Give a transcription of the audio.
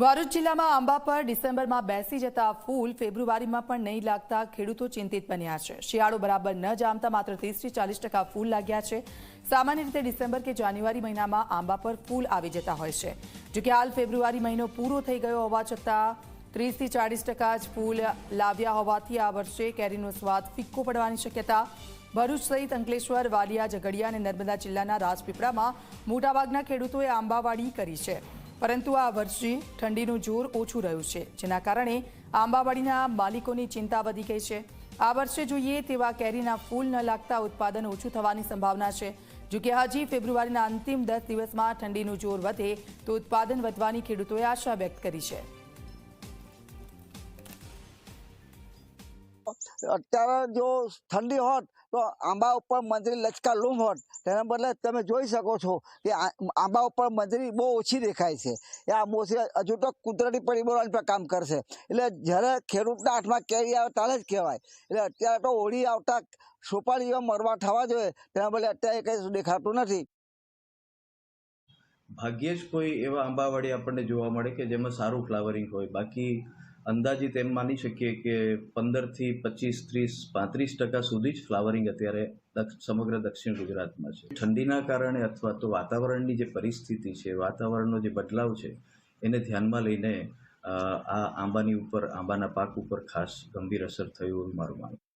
ભરૂચ જિલ્લામાં આંબા પર ડિસેમ્બરમાં બેસી જતા ફૂલ ફેબ્રુઆરીમાં પણ નહીં લાગતા ખેડૂતો ચિંતિત બન્યા છે. શિયાળો બરાબર ન જામતા માત્ર ત્રીસથી ચાલીસ ટકા ફૂલ લાગ્યા છે. સામાન્ય રીતે ડિસેમ્બર કે જાન્યુઆરી મહિનામાં આંબા પર ફૂલ આવી જતા હોય છે. જોકે હાલ ફેબ્રુઆરી મહિનો પૂરો થઈ ગયો હોવા છતાં ત્રીસથી ચાળીસ ટકા જ ફૂલ લાવ્યા હોવાથી આ વર્ષે કેરીનો સ્વાદ ફિક્કો પડવાની શક્યતા. ભરૂચ સહિત અંકલેશ્વર, વાલિયા, ઝઘડિયા અને નર્મદા જિલ્લાના રાજપીપળામાં મોટાભાગના ખેડૂતોએ આંબાવાડી કરી છે. પરંતુ આ વર્ષે ઠંડીનું જોર ઓછું રહ્યું છે, જેના કારણે આંબાવાડીના માલિકોની ચિંતા વધી ગઈ છે. આ વર્ષે જોઈએ તેવા કેરીના ફૂલ ન લાગતા ઉત્પાદન ઓછું થવાની સંભાવના છે. જોકે હજી ફેબ્રુઆરીના અંતિમ દસ દિવસમાં ઠંડીનું જોર વધે તો ઉત્પાદન વધવાની ખેડૂતોએ આશા વ્યક્ત કરી છે. અત્યારે જો ઠંડી હોત, તો આંબા ઉપર મંજરી લચકા લૂમ હોત. તેના બદલે તમે જોઈ શકો છો કે આંબા ઉપર મંજરી બહુ ઓછી દેખાય છે. એ આંબોસી હજુ તો કુદરતી પરિબળો પર કામ કરશે. એટલે જ્યારે ખેડૂતના હાથમાં કેરી આવે ત્યારે જ કહેવાય. એટલે અત્યારે તો હોળી આવતા સોપાળીઓ મરવા થવા જોઈએ. તેના બદલે અત્યારે કંઈ દેખાતું નથી. ભાગ્યે જ કોઈ એવા આંબાવાડી આપણને જોવા મળે કે જેમાં સારું ફ્લાવરિંગ હોય. બાકી અંદાજિત એમ માની શકીએ કે પંદરથી પચીસ, ત્રીસ, પાંત્રીસ ટકા સુધી જ ફ્લાવરિંગ અત્યારે સમગ્ર દક્ષિણ ગુજરાતમાં છે. ઠંડીના કારણે અથવા તો વાતાવરણની જે પરિસ્થિતિ છે, વાતાવરણનો જે બદલાવ છે, એને ધ્યાનમાં લઈને આ આંબાની ઉપર, આંબાના પાક ઉપર ખાસ ગંભીર અસર થયું એવું મારું માનવું